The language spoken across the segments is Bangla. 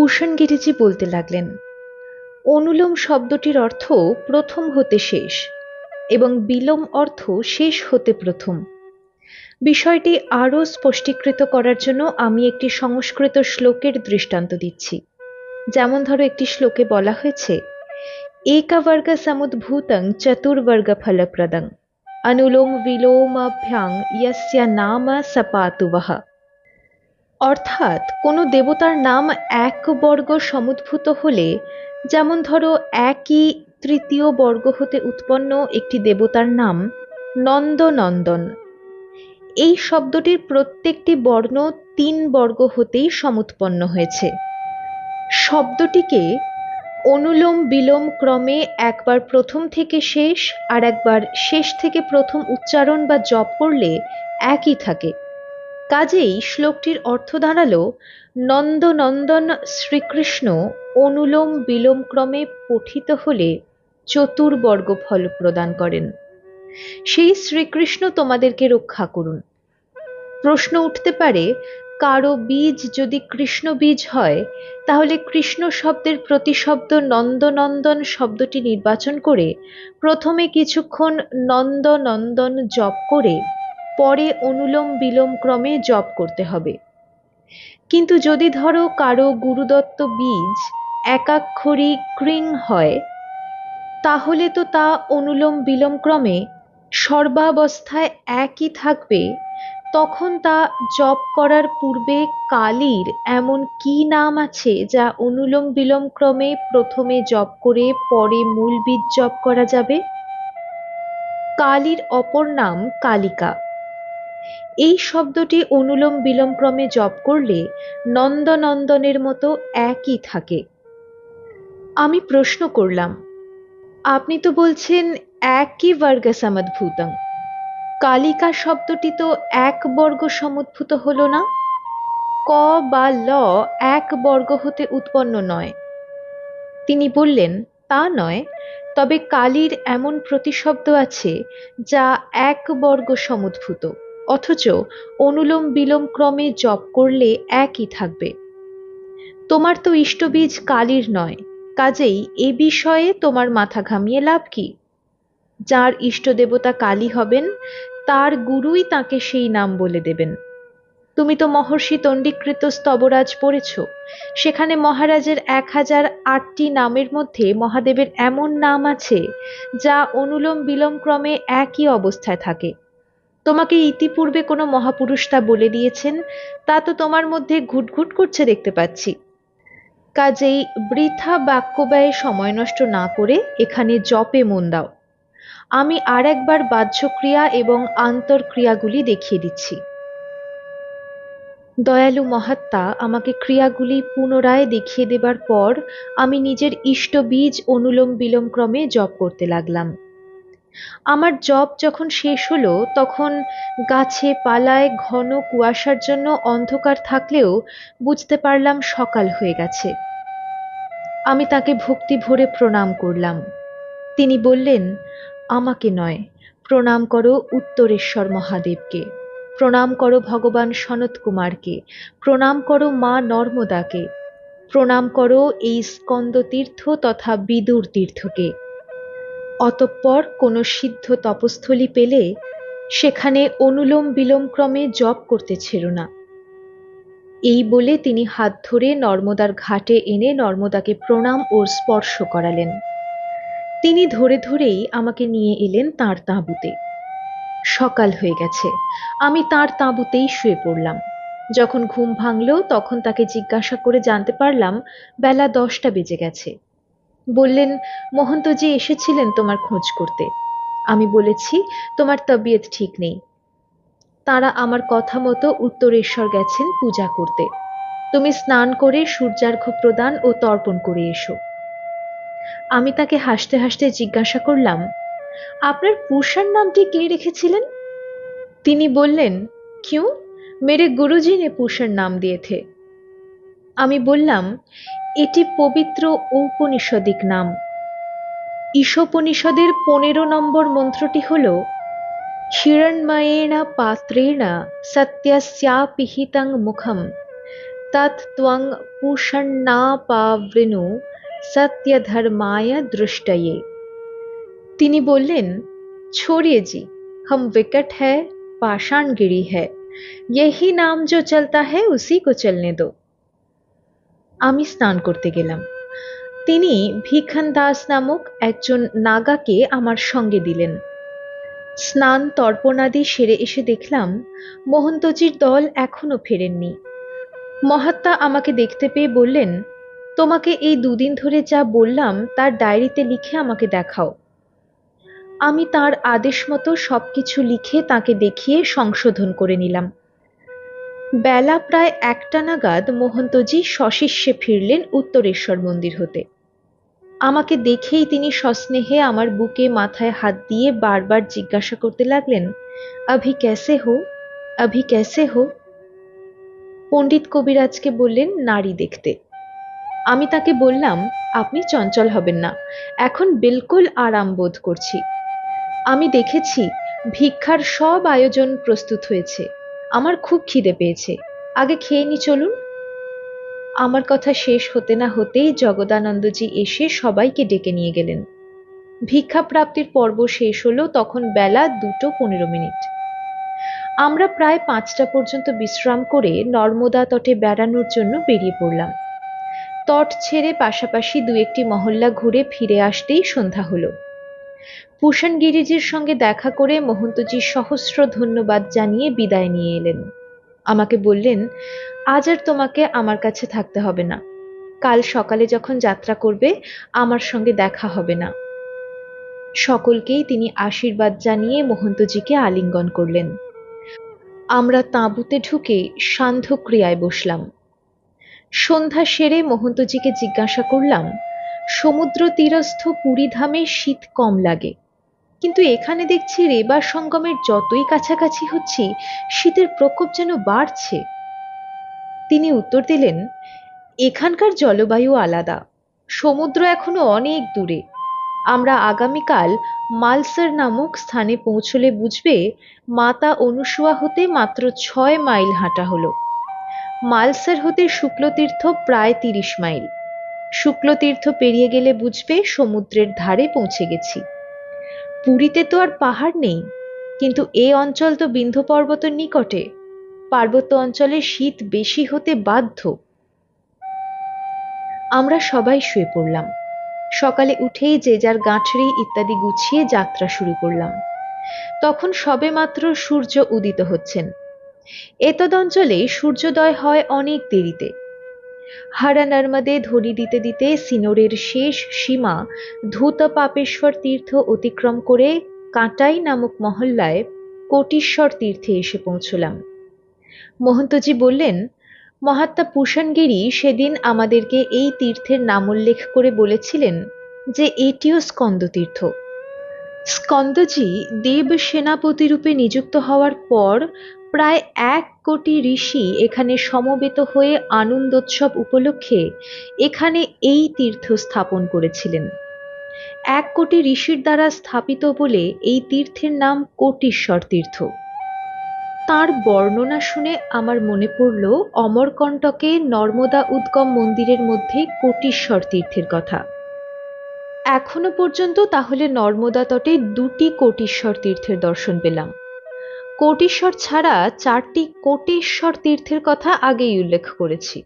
ভূষণ বলতে লাগলেন, অনুলোম শব্দটির অর্থ প্রথম হতে শেষ এবং বিলোম অর্থ শেষ হতে প্রথম। বিষয়টি আরও স্পষ্টীকৃত করার জন্য আমি একটি সংস্কৃত শ্লোকের দৃষ্টান্ত দিচ্ছি। যেমন ধরো একটি শ্লোকে বলা হয়েছে একবর্গ সমুদ্ভূতং চতুর্বর্গ ফলপ্রদং। অনুলোম বিলোমাভ্যাং, ইয়স্য নাম সপাতুবহ অর্থাৎ কোনো দেবতার নাম এক বর্গ সমুদ্ভূত হলে, যেমন ধরো একই তৃতীয় বর্গ হতে উৎপন্ন একটি দেবতার নাম নন্দনন্দন। এই শব্দটির প্রত্যেকটি বর্ণ তিন বর্গ হতেই সমুৎপন্ন হয়েছে। শব্দটিকে অনুলোম বিলোম ক্রমে একবার প্রথম থেকে শেষ আর একবার শেষ থেকে প্রথম উচ্চারণ বা জপ করলে একই থাকে। কাজেই শ্লোকটির অর্থ দাঁড়াল, নন্দনন্দন শ্রীকৃষ্ণ অনুলোম বিলোম ক্রমে পঠিত হলে চতুর্বর্গ ফল প্রদান করেন। সেই শ্রীকৃষ্ণ তোমাদেরকে রক্ষা করুন। প্রশ্ন উঠতে পারে, কারও বীজ যদি কৃষ্ণ বীজ হয়, তাহলে কৃষ্ণ শব্দের প্রতিশব্দ নন্দনন্দন শব্দটি নির্বাচন করে প্রথমে কিছুক্ষণ নন্দনন্দন জপ করে পরে অনুলোম বিলোম ক্রমে জপ করতে হবে। কিন্তু যদি ধরো কারও গুরুদত্ত বীজ একাক্ষরী কৃং হয়, তাহলে তো তা অনুলোম বিলোম ক্রমে সর্বাবস্থায় একই থাকবে, তখন তা জপ করার পূর্বে কালীর এমন কি নাম আছে যা অনুলোম বিলোম ক্রমে প্রথমে জপ করে পরে মূল বীজ জপ করা যাবে? কালীর অপর নাম কালিকা। এই শব্দটি অনুলোম বিলোম ক্রমে জপ করলে নন্দনন্দনের মতো একই থাকে। আমি প্রশ্ন করলাম, আপনি তো বলছেন একই বর্গ সমদ্ভূতং কালিকা শব্দটি তো এক বর্গ সমুদ্ভূত হলো না? ক বা ল এক বর্গ হতে উৎপন্ন নয়। তিনি বললেন, তা নয়, তবে কালীর এমন প্রতিশব্দ আছে যা এক বর্গ সমুদ্ভূত। অথচ অনুলোম বিলোম ক্রমে জপ করলে একই থাকবে। তোমার তো ইষ্টবীজ কালীর নয়, কাজেই এ বিষয়ে তোমার মাথা ঘামিয়ে লাভ কি? যার ইষ্ট দেবতা কালী হবেন, তার গুরুই তাকে সেই নাম বলে দেবেন। তুমি তো মহর্ষি তণ্ডিকৃত স্তবরাজ পড়েছ, সেখানে মহারাজের এক হাজার আটটি নামের মধ্যে মহাদেবের এমন নাম আছে, যা অনুলোম বিলোম ক্রমে একই অবস্থায় থাকে। তোমাকে ইতিপূর্বে কোনো মহাপুরুষ তা বলে দিয়েছেন, তা তো তোমার মধ্যে ঘুটঘুট করছে দেখতে পাচ্ছি। কাজেই বৃথা বাক্য ব্যয়ে সময় নষ্ট না করে এখানে জপে মন দাও। আমি আর একবার বাহ্যক্রিয়া এবং আন্তর্ক্রিয়াগুলি দেখিয়ে দিচ্ছি। দয়ালু মহাত্মা, আমাকে ক্রিয়াগুলি পুনরায় দেখিয়ে দেবার পর আমি নিজের ইষ্ট বীজ অনুলোম বিলোম ক্রমে জপ করতে লাগলাম। আমার জপ যখন শেষ হলো, তখন গাছে পালায় ঘন কুয়াশার জন্য অন্ধকার থাকলেও বুঝতে পারলাম সকাল হয়ে গেছে। আমি তাকে ভক্তি ভরে প্রণাম করলাম। তিনি বললেন, আমাকে নয়, প্রণাম করো উত্তরেশ্বর মহাদেবকে, প্রণাম করো ভগবান সনত কুমারকে, প্রণাম করো মা নর্মদাকে, প্রণাম করো এই স্কন্দ তীর্থ তথা বিদুর তীর্থকে। অতঃপর কোনো সিদ্ধ তপস্থলী পেলে সেখানে অনুলোম বিলোম ক্রমে জপ করতে ছিল না। এই বলে তিনি হাত ধরে নর্মদার ঘাটে এনে নর্মদাকে প্রণাম ও স্পর্শ করালেন। তিনি ধরে ধরেই আমাকে নিয়ে এলেন তাঁর তাঁবুতে। সকাল হয়ে গেছে। আমি তাঁর তাঁবুতেই শুয়ে পড়লাম। যখন ঘুম ভাঙল, তখন তাকে জিজ্ঞাসা করে জানতে পারলাম, বেলা দশটা বেজে গেছে। বললেন, মহন্তজি এসেছিলেন তোমার খোঁজ করতে। আমি বলেছি, তোমার তবিয়ত ঠিক নেই। তারা আমার কথা মতো উত্তরেশ্বর গেছেন পূজা করতে। তুমি স্নান করে সূর্যার্ঘ্য প্রদান ও তর্পণ করে এসো। আমি তাকে হাসতে হাসতে জিজ্ঞাসা করলাম, আপনার পুষার নামটি কে রেখেছিলেন? তিনি বললেন, কিউ, মেরে গুরুজি নে পুষার নাম দিয়ে থে আমি বললাম এটি পবিত্র ঔপনিষদিক নাম ঈশোপনিষদের পনেরো নম্বর মন্ত্রটি হল হিরণ্ময়েণ পাত্রেণ সত্যস্যাপিহিতং মুখম তৎ ত্বং পাবৃণু সত্যধর্মায় দৃষ্টয়ে তিনি বললেন छोड़िए जी हम विकट है पाषाणगिरी है यही নাম जो চলতা है उसी को चलने दो আমি স্নান করতে গেলাম। তিনি ভিখান দাস নামক একজন নাগাকে আমার সঙ্গে দিলেন। স্নান তর্পণাদি সেরে এসে দেখলাম, মহন্তজির দল এখনও ফেরেননি। মহাত্মা আমাকে দেখতে পেয়ে বললেন, তোমাকে এই দুদিন ধরে যা বললাম, তার ডায়েরিতে লিখে আমাকে দেখাও। আমি তার আদেশ মতো সবকিছু লিখে তাকে দেখিয়ে সংশোধন করে নিলাম। বেলা প্রায় একটা নাগাদ মহন্তজি সশিষ্যে ফিরলেন উত্তরেশ্বর মন্দির হতে। আমাকে দেখেই তিনি সস্নেহে আমার বুকে মাথায় হাত দিয়ে বারবার জিজ্ঞাসা করতে লাগলেন অভি ক্যাসে হো? আভি ক্যাসে হো? পণ্ডিত কবিরাজকে বললেন, নারী দেখতে। আমি তাকে বললাম, আপনি চঞ্চল হবেন না, এখন বিলকুল আরাম বোধ করছি। আমি দেখেছি, ভিক্ষার সব আয়োজন প্রস্তুত হয়েছে। আমার খুব খিদে পেয়েছে। আগে খেয়ে নি চলুন। আমার কথা শেষ হতে না হতেই জগদানন্দজি এসে সবাইকে ডেকে নিয়ে গেলেন। ভিক্ষা প্রাপ্তির পর্ব শেষ হলো তখন বেলা দুটো পনেরো মিনিট। আমরা প্রায় পাঁচটা পর্যন্ত বিশ্রাম করে নর্মদা তটে বেড়ানোর জন্য বেরিয়ে পড়লাম। তট ছেড়ে পাশাপাশি দু একটি মহল্লা ঘুরে ফিরে আসতেই সন্ধ্যা হলো। পুষান গিরিজির সঙ্গে দেখা করে মহন্তজি সহস্র ধন্যবাদ জানিয়ে বিদায় নিয়ে এলেন। আমাকে বললেন, আজ আর তোমাকে আমার কাছে থাকতে হবে না। কাল সকালে যখন যাত্রা করবে, আমার সঙ্গে দেখা হবে না। সকলকেই তিনি আশীর্বাদ জানিয়ে মহন্তজিকে আলিঙ্গন করলেন। আমরা তাঁবুতে ঢুকে সান্ধ্যক্রিয়ায় বসলাম। সন্ধ্যা সেরে মহন্তজিকে জিজ্ঞাসা করলাম সমুদ্র তীরস্থ পুরীধামে শীত কম লাগে। কিন্তু এখানে দেখছি রেবা সঙ্গমের যতই কাছাকাছি হচ্ছি, শীতের প্রকোপ যেন বাড়ছে। তিনি উত্তর দিলেন, এখানকার জলবায়ু আলাদা। সমুদ্র এখনও অনেক দূরে। আমরা আগামীকাল মালসার নামক স্থানে পৌঁছলে বুঝবে, মাতা অনুসুয়া হতে মাত্র ছয় মাইল হাঁটা হলো। মালসার হতে শুক্লতীর্থ প্রায় তিরিশ মাইল। শুক্লতীর্থ পেরিয়ে গেলে বুঝবে সমুদ্রের ধারে পৌঁছে গেছি। পুরীতে তো আর পাহাড় নেই, কিন্তু এ অঞ্চল তো বিন্ধ্য পর্বতের নিকটে। পার্বত্য অঞ্চলে শীত বেশি হতে বাধ্য। আমরা সবাই শুয়ে পড়লাম। সকালে উঠেই যে যার গাঁঠরি ইত্যাদি গুছিয়ে যাত্রা শুরু করলাম। তখন সবে মাত্র সূর্য উদিত হচ্ছেন। এতদ অঞ্চলে সূর্যোদয় হয় অনেক দেরিতে। হারা নর্মদে ধরি দিতে দিতে সিনোরের শেষ সীমা ধূত পাপেশ্বর তীর্থ অতিক্রম করে কাঁটাই নামক মহল্লায় কোটিশ্বর তীর্থে এসে পৌঁছলাম। মহন্তজি বললেন, মহাত্মা পুষণগিরি সেদিন আমাদেরকে এই তীর্থের নাম উল্লেখ করে বলেছিলেন যে এটিও স্কন্দতীর্থ স্কন্দজি দেব সেনাপতি রূপে নিযুক্ত হওয়ার পর প্রায় এক কোটি ঋষি এখানে সমবেত হয়ে আনন্দোৎসব উপলক্ষে এখানে এই তীর্থ স্থাপন করেছিলেন। এক কোটি ঋষির দ্বারা স্থাপিত বলে এই তীর্থের নাম কোটিশ্বর তীর্থ। তার বর্ণনা শুনে আমার মনে পড়ল, অমরকণ্টকে নর্মদা উদ্গম মন্দিরের মধ্যে কোটিশ্বর তীর্থের কথা। এখনও পর্যন্ত তাহলে নর্মদা তটে দুটি কোটিশ্বর তীর্থের দর্শন পেলাম। কোটিশ্বর ছাড়া চারটি কোটেশ্বর তীর্থের কথা আগেই উল্লেখ করেছি।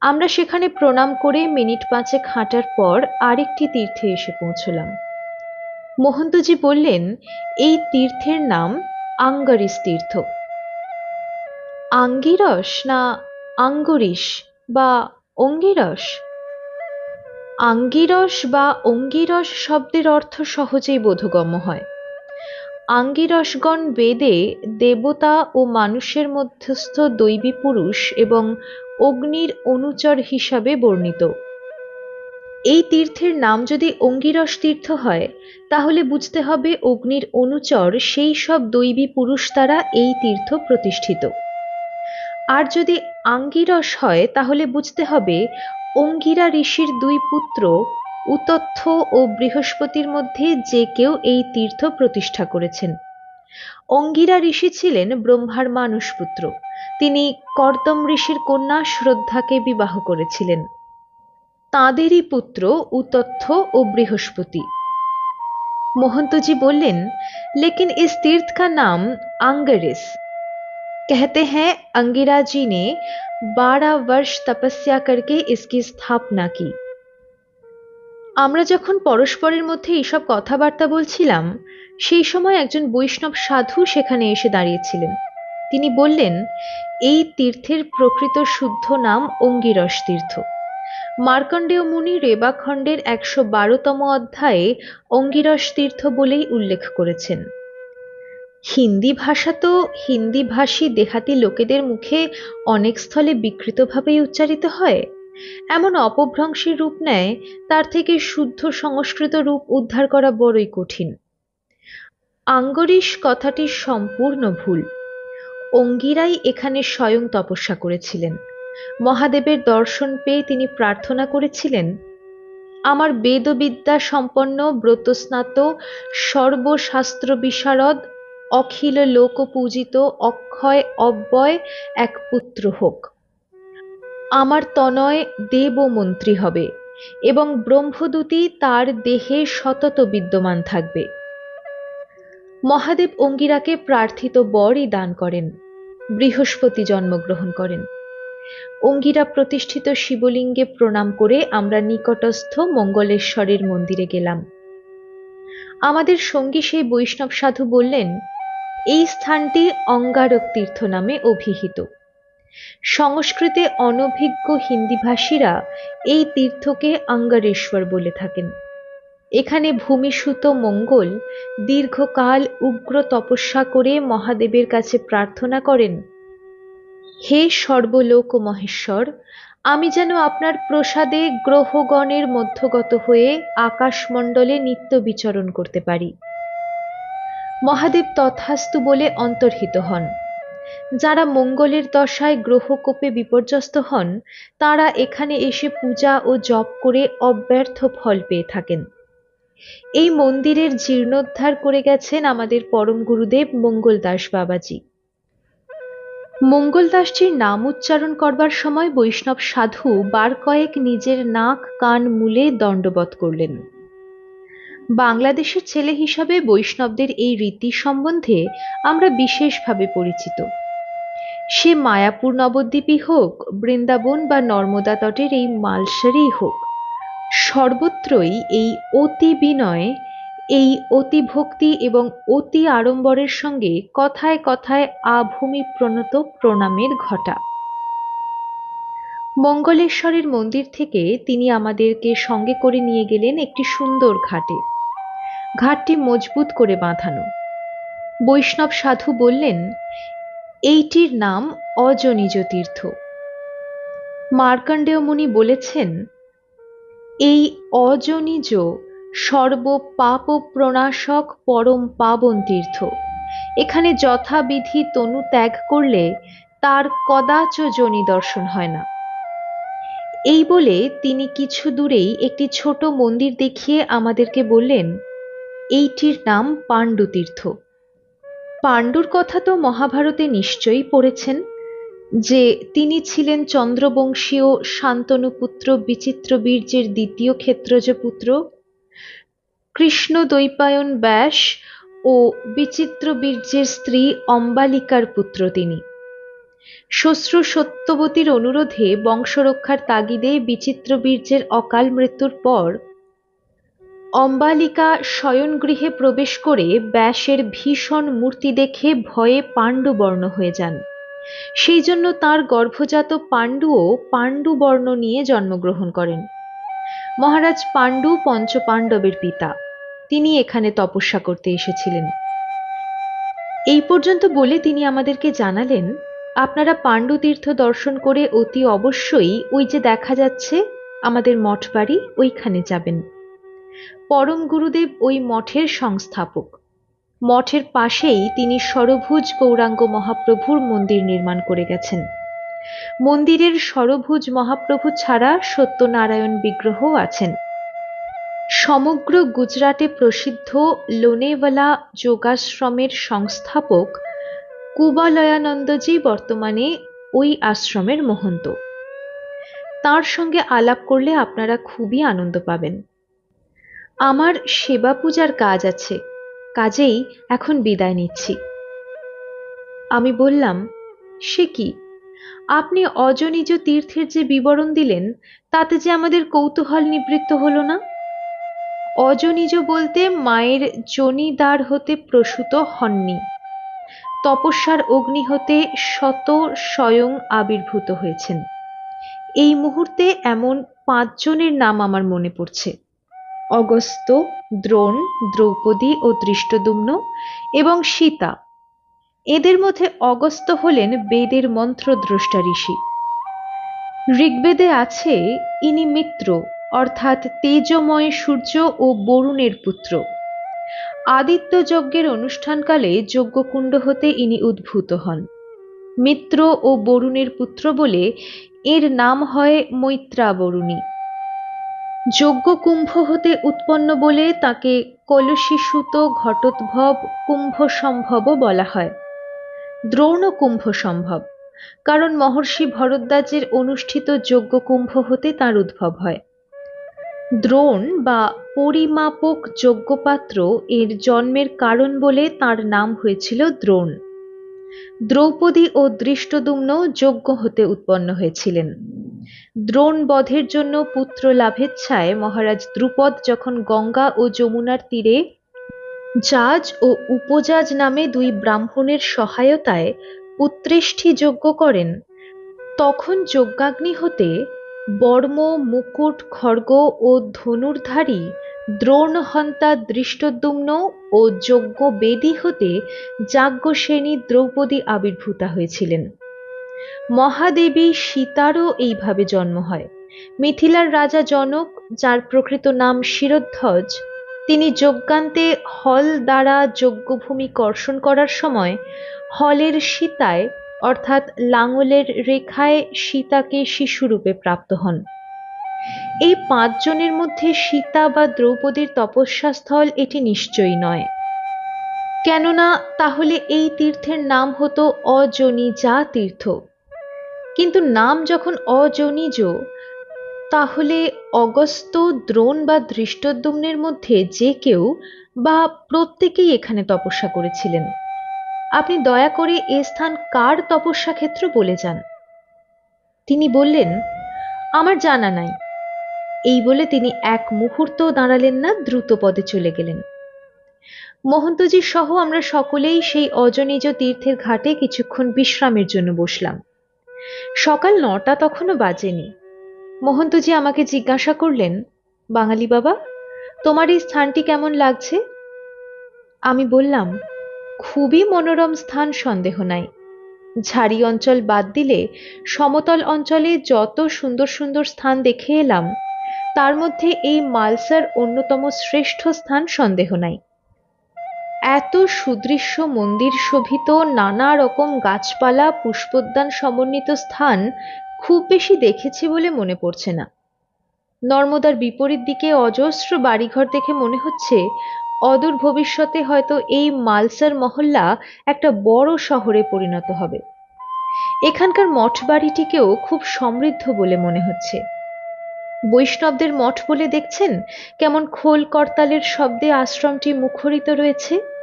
আমরা সেখানে প্রণাম করে মিনিট পাঁচেক হাঁটার পর আরেকটি তীর্থে এসে পৌঁছলাম। মোহন্তজি বললেন, এই তীর্থের নাম আঙ্গারিস তীর্থ। আঙ্গিরস না আঙ্গুরিস বা অঙ্গিরস? আঙ্গিরস বা অঙ্গিরস শব্দের অর্থ সহজেই বোধগম্য হয়। আঙ্গিরসগণ বেদে দেবতা ও মানুষের মধ্যস্থ দৈবী পুরুষ এবং অগ্নির অনুচর হিসাবে বর্ণিত। এই তীর্থের নাম যদি অঙ্গিরস তীর্থ হয়, তাহলে বুঝতে হবে অগ্নির অনুচর সেই সব দৈবী পুরুষ দ্বারা এই তীর্থ প্রতিষ্ঠিত। আর যদি আঙ্গিরস হয়, তাহলে বুঝতে হবে অঙ্গিরা ঋষির দুই পুত্র উতথ্য ও বৃহস্পতির মধ্যে যে কেউ এই তীর্থ প্রতিষ্ঠা করেছেন অঙ্গিরা ঋষি ছিলেন ব্রহ্মার পুত্র তিনি কর্দম ঋষির কন্যা শ্রদ্ধাকে বিবাহ করেছিলেন তাঁদেরই পুত্র উতথ্য ও বৃহস্পতি मोहंतो বললেন লেকিন ইস তীর্থ কা নাম আঙ্গরিস कहते हैं अंगिरा जी ने बारह वर्ष तपस्या करके इसकी स्थापना की আমরা যখন পরস্পরের মধ্যে এইসব কথাবার্তা বলছিলাম, সেই সময় একজন বৈষ্ণব সাধু সেখানে এসে দাঁড়িয়েছিলেন। তিনি বললেন, এই তীর্থের প্রকৃত শুদ্ধ নাম অঙ্গিরস তীর্থ। মার্কণ্ডেয় মুনি রেবাখণ্ডের একশো বারোতম অধ্যায়ে অঙ্গিরস তীর্থ বলেই উল্লেখ করেছেন। হিন্দি ভাষা তো হিন্দি ভাষী দেহাতি লোকেদের মুখে অনেক স্থলে বিকৃতভাবেই উচ্চারিত হয়। এমন অপভ্রংশের রূপ নেয়, তার থেকে শুদ্ধ সংস্কৃত রূপ উদ্ধার করা বড়ই কঠিন। আঙ্গরিশ কথাটি সম্পূর্ণ ভুল। অঙ্গিরাই এখানে স্বয়ং তপস্যা করেছিলেন। মহাদেবের দর্শন পেয়ে তিনি প্রার্থনা করেছিলেন, আমার বেদবিদ্যা সম্পন্ন, ব্রতস্নাত সর্বশাস্ত্র বিশারদ অখিল লোক পূজিত অক্ষয় অব্যয়, এক পুত্র হোক। আমার তনয় দেব মন্ত্রী হবে এবং ব্রহ্মদূতী তার দেহে সতত বিদ্যমান থাকবে। মহাদেব অঙ্গিরাকে প্রার্থিত বরই দান করেন, বৃহস্পতি জন্মগ্রহণ করেন। অঙ্গিরা প্রতিষ্ঠিত শিবলিঙ্গে প্রণাম করে আমরা নিকটস্থ মঙ্গলেশ্বরের মন্দিরে গেলাম। আমাদের সঙ্গী সেই বৈষ্ণব সাধু বললেন, এই স্থানটি অঙ্গারক তীর্থ নামে অভিহিত। সংস্কৃতে অনভিজ্ঞ হিন্দিভাষীরা এই তীর্থকে অঙ্গারেশ্বর বলে থাকেন। এখানে ভূমিসূত মঙ্গল দীর্ঘকাল উগ্র তপস্যা করে মহাদেবের কাছে প্রার্থনা করেন, হে সর্বলোক মহেশ্বর, আমি যেন আপনার প্রসাদে গ্রহগণের মধ্যগত হয়ে আকাশমণ্ডলে নিত্য বিচরণ করতে পারি। মহাদেব তথাস্তু বলে অন্তর্হিত হন। যারা মঙ্গলের দশায় গ্রহকোপে বিপর্যস্ত হন, তারা এখানে এসে পূজা ও জপ করে অব্যর্থ ফল পেয়ে থাকেন। এই মন্দিরের জীর্ণোদ্ধার করে গেছেন আমাদের পরম গুরুদেব মঙ্গলদাস বাবাজি। মঙ্গলদাসজির নাম উচ্চারণ করবার সময় বৈষ্ণব সাধু বার কয়েক নিজের নাক, কান, মূলে দণ্ডবত করলেন। বাংলাদেশের ছেলে হিসাবে বৈষ্ণবদের এই রীতি সম্বন্ধে আমরা বিশেষভাবে পরিচিত। সে মায়াপুর নবদ্বীপই হোক, বৃন্দাবন বা নর্মদা তটের এই মালসারেই হোক, সর্বত্রই এই অতি বিনয়, এই অতি ভক্তি এবং অতি আড়ম্বরের সঙ্গে কথায় কথায় আভূমি প্রণত প্রণামের ঘটা। মঙ্গলেশ্বরের মন্দির থেকে তিনি আমাদেরকে সঙ্গে করে নিয়ে গেলেন একটি সুন্দর ঘাটে। ঘাটটি মজবুত করে বাঁধানো। বৈষ্ণব সাধু বললেন, এইটির নাম অজনিজ তীর্থ মার্কণ্ডেয় মুনি বলেছেন, এই অজনিজ সর্ব পাপ প্রণাশক পরম পাবন তীর্থ এখানে যথাবিধি তনু ত্যাগ করলে তার কদাচ জনি দর্শন হয় না। এই বলে তিনি কিছু দূরেই একটি ছোট মন্দির দেখিয়ে আমাদেরকে বললেন এইটির নাম পাণ্ডু তীর্থ পাণ্ডুর কথা তো মহাভারতে নিশ্চয়ই পড়েছেন, যে তিনি ছিলেন চন্দ্রবংশীয় শান্তনুপুত্র বিচিত্র বীর্যের দ্বিতীয় ক্ষেত্রজ পুত্র কৃষ্ণ দৈপায়ন ব্যাস ও বিচিত্র বীর্যের স্ত্রী অম্বালিকার পুত্র তিনি। শ্বশ্রু সত্যবতীর অনুরোধে বংশরক্ষার তাগিদে বিচিত্র বীর্যের অকাল মৃত্যুর পর অম্বালিকা শয়নগৃহে প্রবেশ করে ব্যাসের ভীষণ মূর্তি দেখে ভয়ে পাণ্ডুবর্ণ হয়ে যান। সেই জন্য তার গর্ভজাত পাণ্ডুও পাণ্ডুবর্ণ নিয়ে জন্মগ্রহণ করেন। মহারাজ পাণ্ডু পঞ্চপাণ্ডবের পিতা। তিনি এখানে তপস্যা করতে এসেছিলেন। এই পর্যন্ত বলে তিনি আমাদেরকে জানালেন, আপনারা পাণ্ডু তীর্থ দর্শন করে অতি অবশ্যই ওই যে দেখা যাচ্ছে, আমাদের মঠ বাড়ি ওইখানে যাবেন। পরম গুরুদেব ওই মঠের সংস্থাপক। মঠের পাশেই তিনি সরভুজ গৌরাঙ্গ মহাপ্রভুর মন্দির নির্মাণ করে গেছেন। মন্দিরের সরভুজ মহাপ্রভু ছাড়া সত্যনারায়ণ বিগ্রহ আছেন। সমগ্র গুজরাটে প্রসিদ্ধ লোনেওয়ালা যোগাশ্রমের সংস্থাপক কুবলয়ানন্দজি বর্তমানে ওই আশ্রমের মহন্ত। তার সঙ্গে আলাপ করলে আপনারা খুবই আনন্দ পাবেন। আমার সেবা পূজার কাজ আছে, কাজেই এখন বিদায় নিচ্ছি। আমি বললাম, সে কি? আপনি অজনিজ তীর্থের যে বিবরণ দিলেন, তাতে যে আমাদের কৌতূহল নিবৃত্ত হলো না? অজনিজ বলতে মায়ের জনিদার হতে প্রসূত হননি। তপস্যার অগ্নি হতে শত স্বয়ং আবির্ভূত হয়েছেন। এই মুহূর্তে এমন পাঁচজনের নাম আমার মনে পড়ছে। অগস্ত দ্রোণ, দ্রৌপদী ও দৃষ্টদুম্ন এবং সীতা। এদের মধ্যে অগস্ত হলেন বেদের মন্ত্রদ্রষ্টা ঋষি। ঋগ্বেদে আছে, ইনি মিত্র, অর্থাৎ তেজময় সূর্য ও বরুণের পুত্র। আদিত্য যজ্ঞের অনুষ্ঠানকালে যজ্ঞকুণ্ড হতে ইনি উদ্ভূত হন। মিত্র ও বরুণের পুত্র বলে এর নাম হয় মৈত্রা বরুণী যজ্ঞ কুম্ভ হতে উৎপন্ন বলে তাকে কলসিসুত ঘটোদ্ভব কুম্ভ সম্ভবও বলা হয়। দ্রোণ কুম্ভ সম্ভব কারণ মহর্ষি ভরদ্বাজের অনুষ্ঠিত যজ্ঞ কুম্ভ হতে তার উদ্ভব হয়। দ্রোণ বা পরিমাপক যজ্ঞপাত্র এর জন্মের কারণ বলে তার নাম হয়েছিল দ্রোণ। দ্রৌপদী ও দৃষ্টদুম্ন যজ্ঞ হতে উৎপন্ন হয়েছিলেন। দ্রোণ বধের জন্য পুত্র লাভেচ্ছায় মহারাজ দ্রুপদ যখন গঙ্গা ও যমুনার তীরে জাজ ও উপজাজ নামে দুই ব্রাহ্মণের সহায়তায় পুত্রেষ্ঠী যজ্ঞ করেন, তখন যজ্ঞাগ্নি হতে বর্ম, মুকুট, খড়গ ও ধনুর্ধারী, দ্রোণহন্তা দৃষ্টদ্যুম্ন ও যজ্ঞ বেদী হতে যাজ্ঞসেনী দ্রৌপদী আবির্ভূতা হয়েছিলেন। মহাদেবী সীতারও এইভাবে জন্ম হয়। মিথিলার রাজা জনক, যার প্রকৃত নাম শিরোধ্বজ, তিনি যজ্ঞান্তে হল দ্বারা যজ্ঞভূমি কর্ষণ করার সময় হলের সীতায়, অর্থাৎ লাঙলের রেখায় সীতাকে শিশুরূপে প্রাপ্ত হন। এই পাঁচজনের মধ্যে সীতা বা দ্রৌপদীর তপস্যাস্থল এটি নিশ্চয়ই নয়। কেননা তাহলে এই তীর্থের নাম হতো অজনী যা তীর্থ কিন্তু নাম যখন অজনিজ, তাহলে অগস্ত দ্রোণ বা দৃষ্টদ্যুম্নের মধ্যে যে কেউ বা প্রত্যেকেই এখানে তপস্যা করেছিলেন। আপনি দয়া করে এ স্থান কার তপস্যা ক্ষেত্র বলে যান। তিনি বললেন, আমার জানা নাই। এই বলে তিনি এক মুহূর্ত দাঁড়ালেন না, দ্রুত পদে চলে গেলেন। মহন্তজি সহ আমরা সকলেই সেই অজনিজ তীর্থের ঘাটে কিছুক্ষণ বিশ্রামের জন্য বসলাম। সকাল নটা তখনও বাজেনি। মহন্তজি আমাকে জিজ্ঞাসা করলেন, বাঙালি বাবা, তোমার এই স্থানটি কেমন লাগছে? আমি বললাম, খুবই মনোরম স্থান, সন্দেহ নাই। ঝাড়ি অঞ্চল বাদ দিলে সমতল অঞ্চলে যত সুন্দর সুন্দর স্থান দেখে এলাম, তার মধ্যে এই মালসার অন্যতম শ্রেষ্ঠ স্থান সন্দেহ নাই। এত সুদৃশ্য মন্দির শোভিত নানা রকম গাছপালা, পুষ্পোদ্যান সমন্বিত স্থান খুব বেশি দেখেছি বলে মনে পড়ছে না। নর্মদার বিপরীত দিকে অজস্র বাড়িঘর দেখে মনে হচ্ছে অদূর ভবিষ্যতে হয়তো এই মালসার মহল্লা একটা বড় শহরে পরিণত হবে। এখানকার মঠ বাড়িটিকেও খুব সমৃদ্ধ বলে মনে হচ্ছে। বৈষ্ণবদের মঠ বলে দেখছেন? কেমন খোল করতালের শব্দে আশ্রমটি মুখরিত রয়েছে?